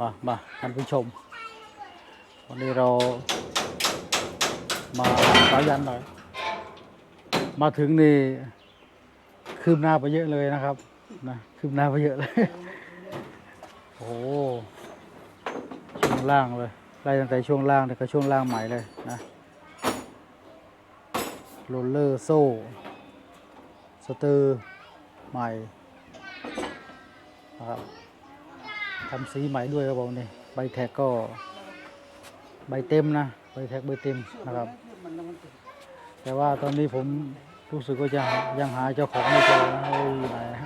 มามาท่านผู้ชม วันนี้เรามาสายันหน่อย มาถึงนี่คืบหน้าไปเยอะเลยนะครับนะคืบหน้าไปเยอะเลย โอ้โหช่วงล่างเลยไล่ตั้งแต่ช่วงล่างแต่ก็ช่วงล่างใหม่เลยนะโรลเลอร์โซ่สเตอร์ใหม่นะครับ ทำสีใหม่ด้วยครับผมนี่ใบแท็กก็ใบเต็มนะใบแท็กใบเต็มนะครับ แต่ว่าตอนนี้ผมรู้สึกว่าจะยังหาเจ้าของไม่เจอนะเฮ้ยอยู่ไหนนะ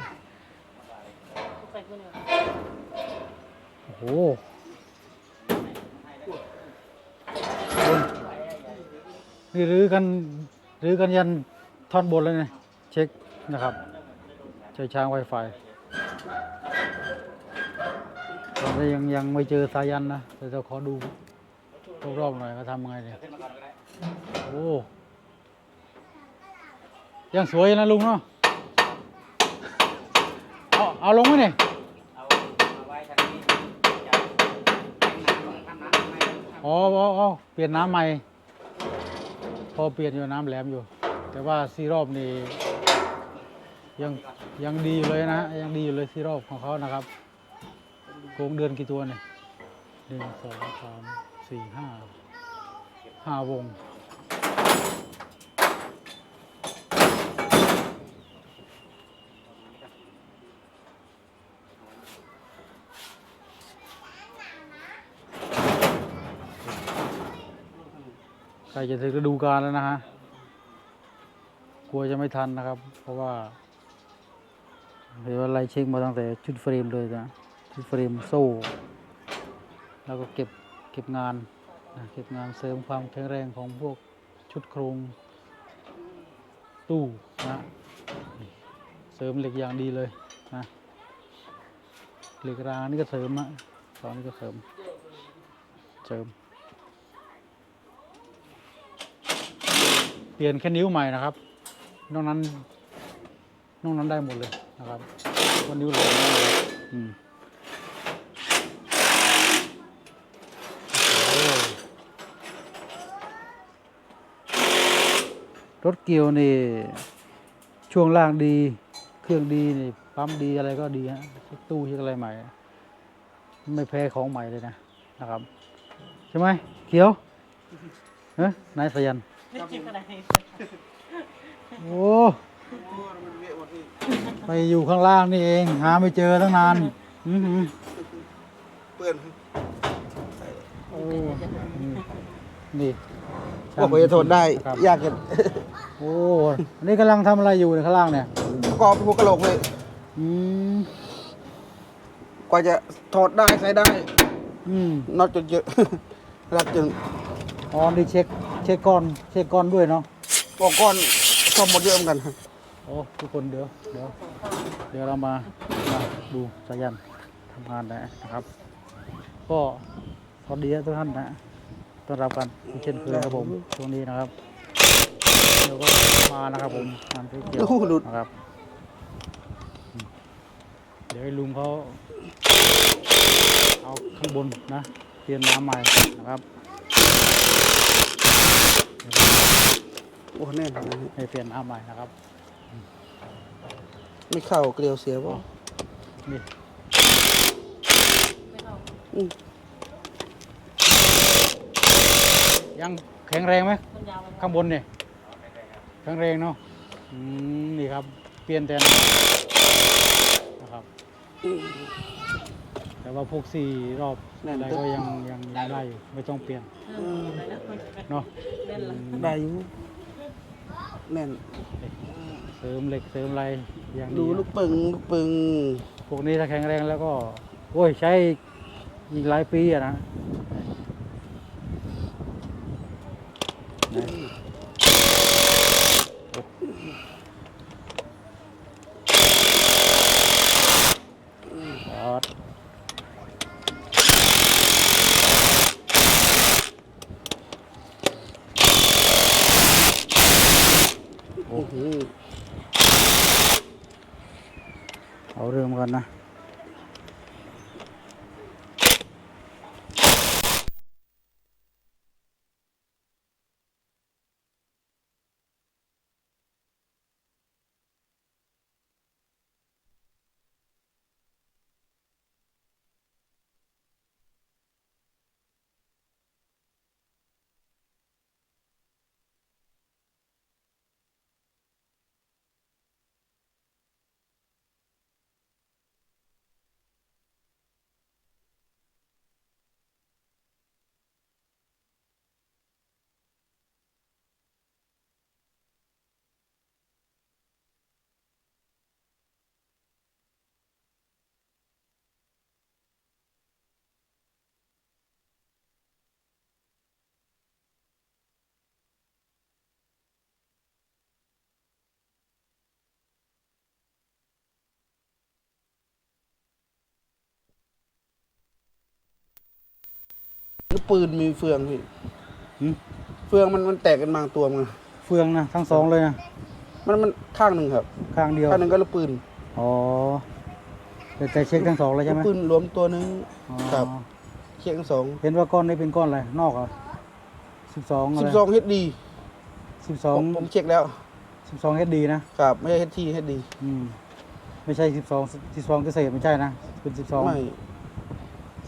โอ้โหนนี่รื้อกันรื้อกันยันท่อนบนเลยเนี่ยเช็คนะครับใช้ช้างไวไฟ ตอนนี้ยังยังไม่เจอสายันนะแต่จะขอดูรอบๆหน่อยเขาทำไงเนี่ยโอ้ยังสวยนะลุงเนาะเอาเอาลงไหมเนี่ยเอาเอาไว้ทางนี้จะแต่งอ๋ออ๋ออ๋อเปลี่ยนน้ำใหม่ พอเปลี่ยนอยู่น้ำแหลมอยู่ แต่ว่าซีรอบนี่ยังยังดีอยู่เลยนะยังดีอยู่เลยซีรอบของเขานะครับ โงเดือนกี่ตัวเนี่ยหนึ่งสองสามสี่ห้าห้าวง ใกล้จะถึงฤดูกาลแล้วนะฮะ กลัวจะไม่ทันนะครับ เพราะว่าเดี๋ยวไล่เช็คมาตั้งแต่ชุดเฟรมเลยนะ ชุดเฟรมโซ่แล้วก็เก็บเก็บงานนะเก็บงานเสริมความแข็งแรงของพวกชุดโครงตู้นะเสริมเหล็กอย่างดีเลยนะเหล็กรางนี่ก็เสริมนะตอนนี้ก็เสริมเสริม เปลี่ยนแค่นิ้วใหม่นะครับ นอกนั้นนอกนั้นได้หมดเลยนะครับว่านิ้วหลงนะอืมโอ้โห รถเกียวนี่ช่วงล่างดี เครื่องดีนี่ปั๊มดีอะไรก็ดีฮะตู้ที่อะไรใหม่ ไม่แพ้ของใหม่เลยนะนะครับ ใช่ไหมเขียวเฮ้ยนายสยันโอ้ไปอยู่ข้างล่างนี่เอง หาไม่เจอตั้งนานอื้อหือเปื้อนโอ้นี่นี่ พวกผมจะทนได้ครับ ยากจะโอ้อันนี้กำลังทำอะไรอยู่ในข้างล่างเนี่ยประกอบเป็นหัวกะโหลกเลยอืม กว่าจะถอดได้ใช้ได้อืมน็อตจนเยอะ รัดจนอ๋อนี่เช็ค เช็คก้อน เช็คก้อนด้วยเนาะ ปอกก้อนซ่อมหมดเยอะเหมือนกันโอ้ทุกคนเดี๋ยวเดี๋ยวเดี๋ยวเรามามาดูสายันทำงานนะครับ ก็สวัสดีทุกท่านนะ ต้อนรับกันอีกเช่นเคยครับผมช่วงนี้นะครับเดี๋ยวก็มานะครับผมงานที่เกี่ยวโอ้โหหลุดนะครับอืมเดี๋ยวให้ลุงเขาเอาข้างบนนะเตรียมน้ำใหม่นะครับโอ้แน่นอนให้เปลี่ยนน้ำใหม่นะครับ ไม่เข้าเกลียวเสียว่านี่อืม ยังแข็งแรงไหมข้างบนเนี่ยแข็งแรงเนาะอืมนี่ครับ เปลี่ยนแต่นะครับ แต่ว่าพวกสี่รอบอะไรก็ยังยังยังได้อยู่ไม่ต้องเปลี่ยนเนาะอืมได้อยู่แน่นเสริมเหล็กเสริมอะไรอย่างดูดีลูกปึงลูกปึงพวกนี้ถ้าแข็งแรงแล้วก็โอ้ยใช้อีกหลายปีอะนะนะ ปืนมีเฟืองพี่หืมเฟืองมันมันแตกกันบางตัวมันเฟืองนะทั้งสองเลยนะมันมันข้างหนึ่งครับข้างเดียวข้างหนึ่งก็ลูกปืนอ๋อแต่แต่เช็คทั้งสองเลยใช่ไหมลูกปืนรวมตัวหนึง อ๋อครับ เช็คทั้งสองเห็นว่าก้อนนี้เป็นก้อนอะไรนอกเหรอสิบสองอะสิไรบสองเฮดดีสิบสองผมผมเช็คแล้วสิบสองเอสดีนะ ครับไม่ใช่เฮดทีเฮดดีอืมไม่ใช่สิบสองสิบสองเกษตรไม่ใช่นะเป็นสิบสองไม่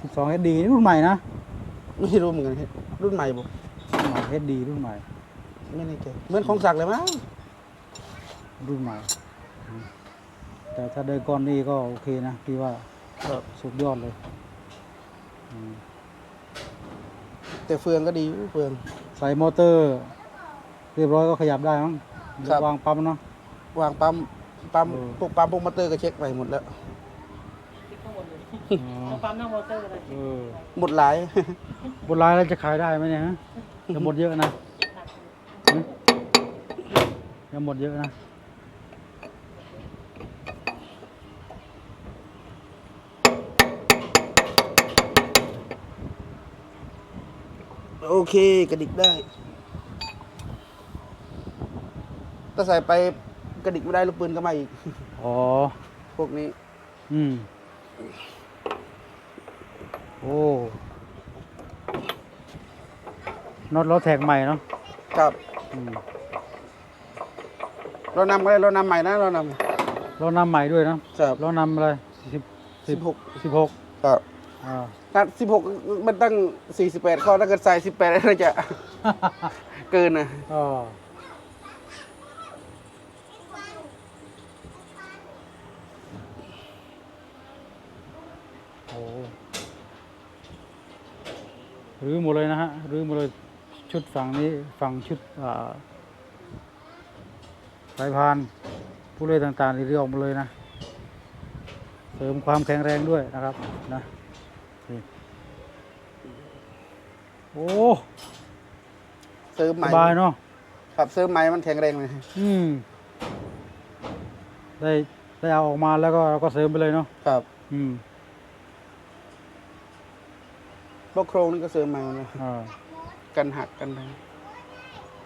สิบสองเอสดีรุ่นใหม่นะ ไม่รู้เหมือนกันรุ่นใหม่บอกเอสดีรุ่นใหม่ ไม่แน่ใจเหมือนของศักดิ์เลยมั้งรุ่นใหม่อืมแต่ถ้าได้ก้อนนี้ก็โอเคนะพี่ว่าครับสุดยอดเลยอืมแต่เฟืองก็ดีเฟือง ใส่มอเตอร์ เรียบร้อยก็ขยับได้มั้งครับวางปั๊มเนาะวางปั๊มปั๊มเออพวกปั๊มพวกมอเตอร์ก็เช็คไปหมดแล้ว ปั๊มน้ำมอเตอร์เลยเออหมดหลาย บนไลน์แล้วจะขายได้ไหมเนี่ยฮะจะหมดเยอะนะหึจะหมดเยอะนะ โอเคกระดิกได้ ถ้าใส่ไปกระดิกไม่ได้ลูกปืนก็มาอีก อ๋อ พวกนี้ อืม โอ้น็อตล้อแท็กใหม่เนาะครับอืมเรานำก็ได้เรานำใหม่นะเรานล้อนำใหม่ด้วยเนาะำครับล้อนำอะไรสิบสิบหกสิบหกครับอ่า นัดสิบหกมันตั้งสี่สิบแปดข้อถ้าเกิดใส่สิบแปดเราจะ เกินนะ อ๋อโอ้ รื้อหมดเลยนะฮะรื้อหมดเลยชุดฝั่งนี้ฝั่งชุดอ่าสายพานผู้เล่นต่างๆนี่รื้อออกหมดเลยนะ เสริมความแข็งแรงด้วยนะครับนะนี่โอ้เสริมใหสม่บายเนาะครับเสริมใหม่มันแข็งแรงเลยอืมได้ได้เอาออกมาแล้วก็เราก็เสริมไปเลยเนาะครับ อืม พวกโครงนี่ก็เสริมใหม่หมดเลยอ่ากันหักกันอะไร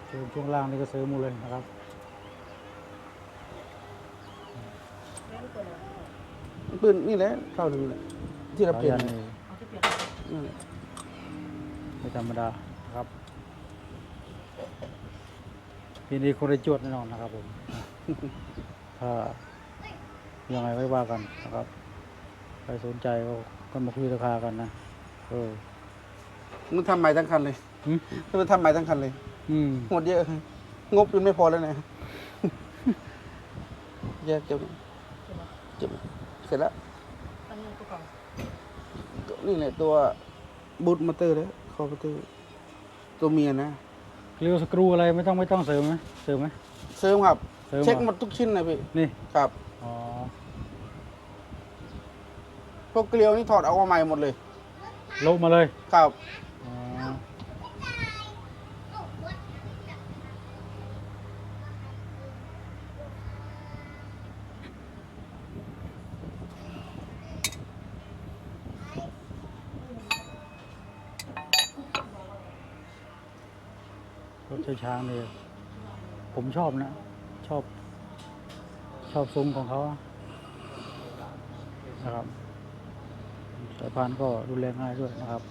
เสริมช่วงล่างนี่ก็เสริมหมดเลยนะครับ ปืนนี่แหละเข้าหนึ่งแหละที่เราเปลี่ยนสายันี่เอาที่เปลี่ยนนั่นแหละไม่ธรรมดานะครับปีนี้คนได้จวดแน่นอนนะครับผม ถ้ายังไงไว้ว่ากันนะครับ ใครสนใจก็ก็มาคุยราคากันนะ เออ มันทำใหม่ทั้งคันเลยหึมันทำใหม่ทั้งคันเลย อืมหมดเยอะ งบจนไม่พอแล้วนะแยกจบจบเสร็จแล้ว อันนี้ตัวเก่านี่แหละตัวบูทมอเตอร์แล้วคอมอเตอร์ ตัวเมียนะ เกลียวสกรูอะไรไม่ต้องไม่ต้องเสริมไหมเสริมไหม เสริมครับ เสริมเช็คเหรอหมดทุกชิ้นนะพี่ นี่ ครับ อ๋อ พวกเกลียวนี่ถอดเอามาใหม่หมดเลย ลบมาเลย ครับ อ๋อรถใช้ช้างเนี่ยผมชอบนะ ชอบ ชอบทรงของเขานะครับสายพานก็ดูแลง่ายด้วยนะครับ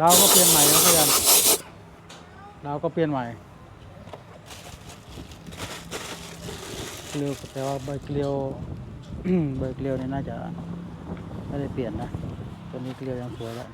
ดาวก็เปลี่ยนใหม่นะพี่ยัน ดาวก็เปลี่ยนใหม่เกลียวแต่ว่าใบเกลียวใบเกลียวนี่น่าจะไม่ได้เปลี่ยนนะตัวนี้เกลียวยังสวยแล้ว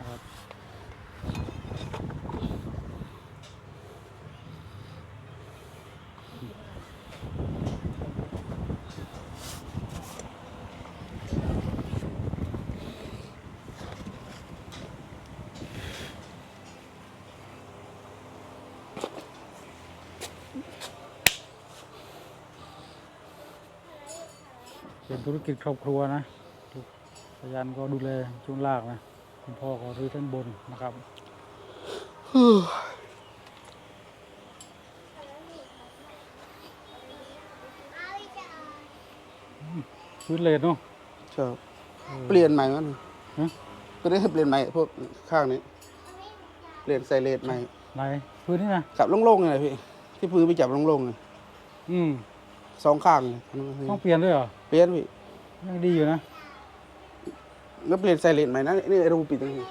เป็นธุรกิจครอบครัวนะพยานก็ดูแลช่วงล่างนะคุณพ่อก็รื้อด้านบนนะครับพื้นเลนเนาะครับเปลี่ยนใหม่มั้งฮะตัวนี้ให้เปลี่ยนใหม่พวกข้างนี้เปลี่ยนไซเลสใหม่ไหนพื้นนี่นะขับโล่งๆเลยพี่ที่พื้นไปจับโล่งๆเลยอืม สองข้างเลยต้องเปลี่ยนด้วยเหรอ เปลี่ยนพี่ยังดีอยู่นะแล้วเปลี่ยนไซเลนใหม่นะนี่รูปิดตรงนี้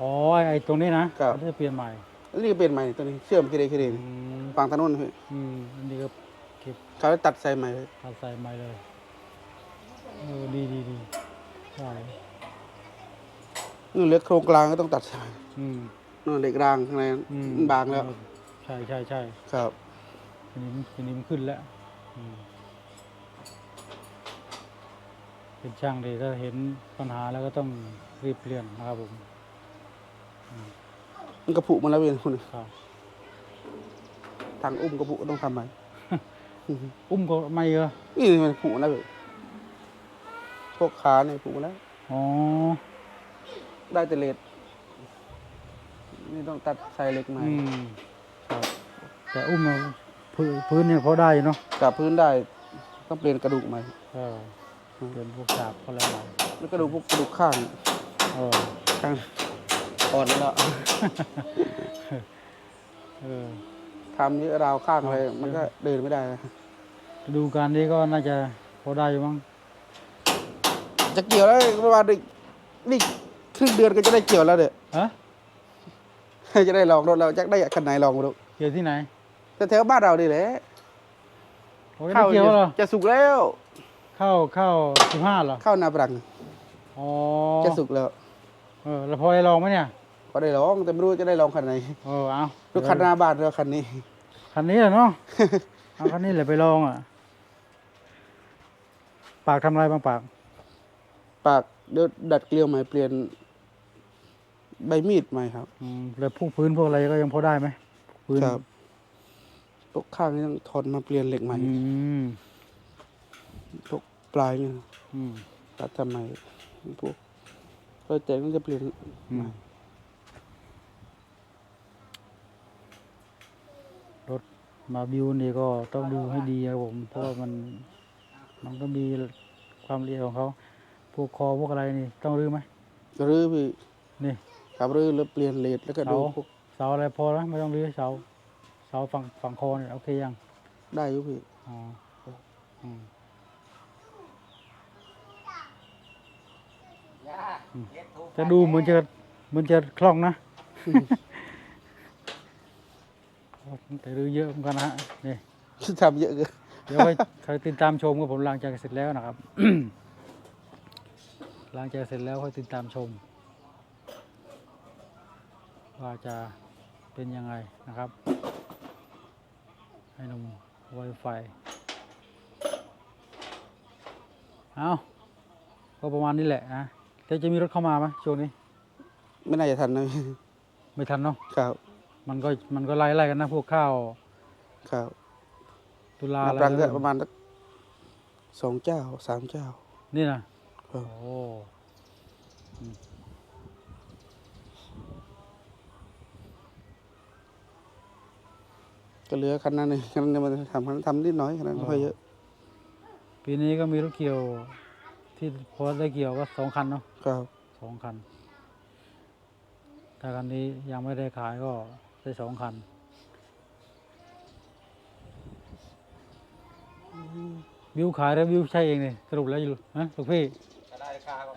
อ๋อไอ้ตรงนี้นะครับอันนี้จะเปลี่ยนใหม่อันนี้ก็เปลี่ยนใหม่ตัวนี้เชื่อมคีเรคีเรอืมฝั่งถนนพี่อืมอันนี้ก็เก็บเขาตัดใส่ใหม่เลยตัดใส่ใหม่เลยเออดีดีดีใช่นู่นเหลือโครงกลางก็ต้องตัดใส่ใหม่อืมนู่นเหล็กรางข้างในอืมมันบางแล้ว ใช่ใช่ใช่ครับทีนี้ทีนี้มันขึ้นแล้วอืม เป็นช่างดีถ้าเห็นปัญหาแล้วก็ต้องรีบเปลี่ยนนะครับผมมันกระผุมาแล้วเวียนคุณครับทางอุ้มกระผุก็ต้องทำใหม่อุ้มก็ไม่เยอะนี่มันผุแล้วเว้ยพวกขาเนี่ยผุแล้วอ๋อได้แต่เลดนี่ต้องตัดใส่เหล็กใหม่อืมครับแต่อุ้มเนี่ย พื้นพื้นเนี่ยพอได้อยู่เนาะกับพื้นได้ต้องเปลี่ยนกระดูกใหม่เออเปลี่ยนพวกฉาบเขาแล้วอะไรแล้วกระดูกพวกกระดูกข้างเออข้างอ่อนแล้วเออทำเยอะราวข้างอะไรมันก็เดินไม่ได้นะฤดูการนี้ก็น่าจะพอได้อยู่มั้งจะเกี่ยวแล้วประมาณอีกนี่ครึ่งเดือนก็จะได้เกี่ยวแล้วเด้อฮะจะได้ลองรถเราจะได้คันไหนลองมาดูเกี่ยวที่ไหน แต่แถวบ้านเราดิแหละโอ้ยได้เกี่ยวเหรอจะสุกแล้วเข้าเข้าสิบห้าเหรอเข้านาปรังอ๋อจะสุกแล้วเออแล้วพอได้ลองไหมเนี่ยก็ได้ลองแต่ไม่รู้จะได้ลองคันไหนเออเอารถคันหน้าบ้านแล้วคันนี้ คันนี้เหรอเนาะเอาคันนี้แหละไปลองอะ ปากทำอะไรบางปาก ปากเดี๋ยวดัดเกลียวใหม่เปลี่ยน ใบมีดใหม่ครับ อืมแล้วพวกพื้นพวกอะไรก็ยังพอได้ไหมพื้นครับ พวกข้างนี่ต้องถอดมาเปลี่ยนเหล็กใหม่อืมพวกปลายนี่อืมตัดทำไมพวกเราแต่งจะเปลี่ยนอืมรถมาบิวนี่ก็ต้องดูให้ดีครับผมเพราะว่ามันมันก็มีความละเอียดของเขาพวกคอพวกอะไรนี่ต้องรื้อไหมรื้อพี่นี่ ขับรื้อแล้วเปลี่ยนเลดแล้วก็ดูเสาพวกเสาอะไรพอแล้วไม่ต้องรื้อเสาเสาฝั่งฝั่งคอเนี่ยโอเคยังได้อยู่พี่อ๋ออืมย่าเฮ็ดถูกจะดูเหมือนจะเหมือนจะคล่องนะ แต่รื้อเยอะเหมือนกันนะฮะนี่ทำเยอะเกินเดี๋ยวไปใครติดตามชมกับผมหลังจากเสร็จแล้วนะครับหลังจากเสร็จแล้วค่อยติดตามชม ว่าจะเป็นยังไงนะครับ ให้หนุ่มไวไฟเอาก็ประมาณนี้แหละนะแต่จะมีรถเข้ามาไหมช่วงนี้ ไม่น่าจะทันนะ ไม่ทันเนาะครับ มันก็มันก็ไล่ไล่กันนะพวกข้าว ครับตุลานาอะไรปรังก็นั่นประมาณสักสองเจ้าสามเจ้า นี่นะครับโอ้ ก็เหลือคันนั้นเองคันนั้นมันทำคันนั้นทำนิดหน้อยคันนั้นไม่ค่อยเยอะ ปีนี้ก็มีรถเกี่ยวที่พอได้เกี่ยวก็สองคันเนาะครับสองคัน ถ้าคันนี้ยังไม่ได้ขายก็ได้สองคันวิวขายแล้ววิวใช่เองเลยสรุปแล้วอยู่นะลูกพี่จะได้ราคาก็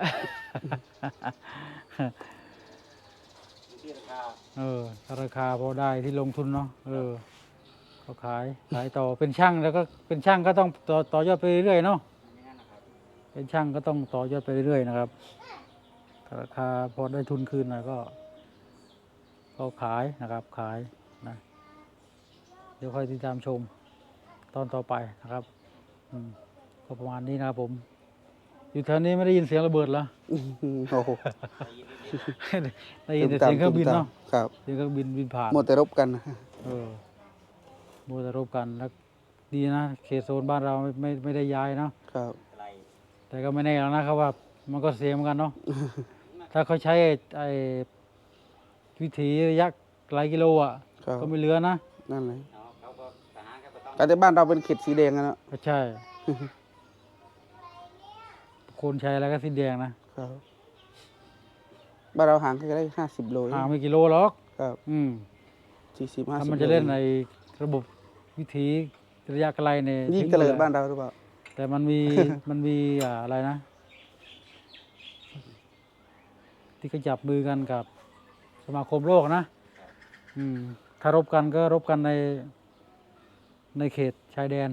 ที่ราคาเออถ้าราคาพอได้ที่ลงทุนเนาะเออ ก็ขายขายต่อเป็นช่างแล้วก็เป็นช่างก็ต้องต่อต่อยอดไปเรื่อยๆเนาะไม่งั้นนะครับเป็นช่างก็ต้องต่อยอดไปเรื่อยๆนะครับถ้าราคาพอได้ทุนคืนหน่อยก็ก็ขายนะครับขายนะเดี๋ยวค่อยติดตามชมตอนต่อไปนะครับอืมก็ประมาณนี้นะครับผม อยู่แถวนี้ไม่ได้ยินเสียงระเบิดเหรออื้อหือโอ้โหได้ยินแต่เสียงเครื่องบินเนาะครับเสียงเครื่องบินบินผ่านหมดแต่รบกันเออ มัวแต่รบกันแล้วดีนะเขตโซนบ้านเราไม่ไม่ไม่ได้ย้ายเนาะครับไกลแต่ก็ไม่แน่แล้วนะครับว่า มันก็เสียเหมือนกันเนาะไม่ถ้าเขาใช้ไอ้ไอ้วิถีระยะหลายกิโลอะครับ ก็ไม่เหลือนะนั่นเลยเนาะเขาก็ทหารก็ต้องแต่ในบ้านเราเป็นเขตสีแดงอะนะก็ใช่ คนใช้อะไรก็สีแดงนะครับบ้านเราห่างแค่ได้ห้าสิบโลเองห่างไม่กี่โลหรอก ครับอืมสี่สิบห้าถ้าสิบมันจะเล่นในระบบ วิถีระยะไกลเนี่ยยิ่งทิ้เจริญหมบ้านเราหรือเปล่า แต่มันมีมันมีอ่าอะไรนะ ที่ก็จับมือกันกับสมาคมโลกนะ อืมถ้ารบกันก็รบกันในในเขตชายแดน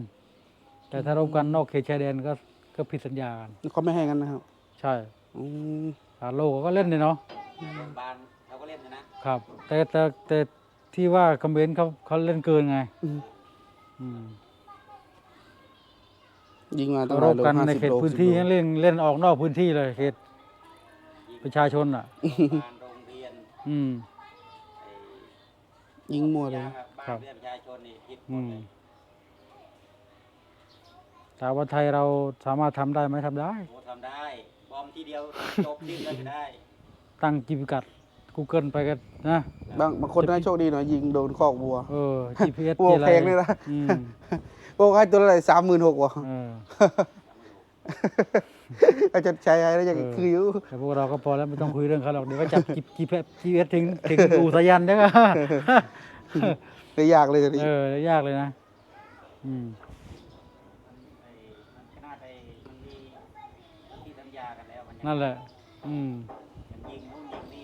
แต่ถ้ารบกันนอกเขตชายแดนก็ก็ผิดสัญญากันเขาไม่ให้กันนะครับ ใช่อืมสารโลกก็เล่นเนี่ยเนาะโรงพยาบาลเขาก็เล่นนะนะครับ แต่แต่แต่ที่ว่าคอมเมนต์เขาเขาเล่นเกินไงอืมอืม ยิงมาตั้งรหลายบโลกันห้าในสิบเขตโลพื้นสิบที่โลงั้นเล่นเล่นออกนอกพื้นที่เลยเขตยิงประชาชนอะบ้านโรงเรียนอืมไอ้ยิงมั่วเลยยางนะอะบ้าครันบเรือนประชาชนนี่ผิดหมอืดมเลยถามว่าไทยเราสามารถทำได้ไหมทำได้โอ้ทำได้ บอมทีเดียวจบดิ้นเลยได้ ตั้งจิพิกัด Google ไปกันนะบางบางคนน่าโชคดีหน่อยยิงโดนคอกวัว เออ GPS โอ้ที่อะไรแพงเลยนะอืมโอ้ให้ตัวละสามหมื่นหกวะเอออาจจะใช้อะไรแล้วยังเออคืออยู่แต่พวกเราก็พอแล้วไม่ต้องคุยเรื่องเขาหรอกเดี๋ยวก็จับ GPS GPS ถึงถึงอู่สายันได้ก็เลยยากเลยทีนี้เออยากเลยนะ อืมไอ้มันขนาดไอ้มันมีที่สัญญากันแล้วมันยังนั่นแหละ อืม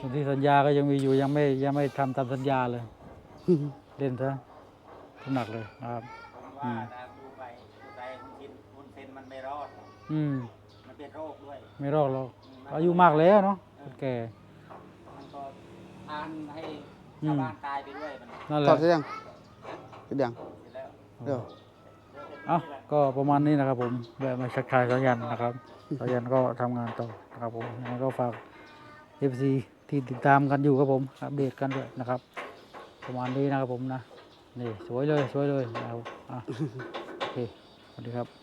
ส่วนที่สัญญาก็ยังมีอยู่ยังไม่ยังไม่ทำตามสัญญาเลย เล่นซะหนักเลยนะครับผมว่าถ้าดูไปดูไปคุณชินคุณเซนมันไม่รอด อืม มันเป็นโรคด้วยไม่รอดหรอกมอายุมากแล้วเนาะคนแก่ มันก็ทานให้อืมชาวบ้านตายไปด้วยมันนั่นแหถอละดเสียยังเสร็จยังเสร็จแล้วเดี๋ยวเอ้าก็ประมาณนี้นะครับ ผมแวะมาชักทายสายันนะครับสายันก็ทำงานต่อนะครับผมยังไงก็ฝาก FC ที่ติดตามกันอยู่ครับผมอัปเดตกันด้วยนะครับ ประมาณนี้นะครับผมนะนี่สวยเลยสวยเลยนะครับอะโอเคสวัสดีครับ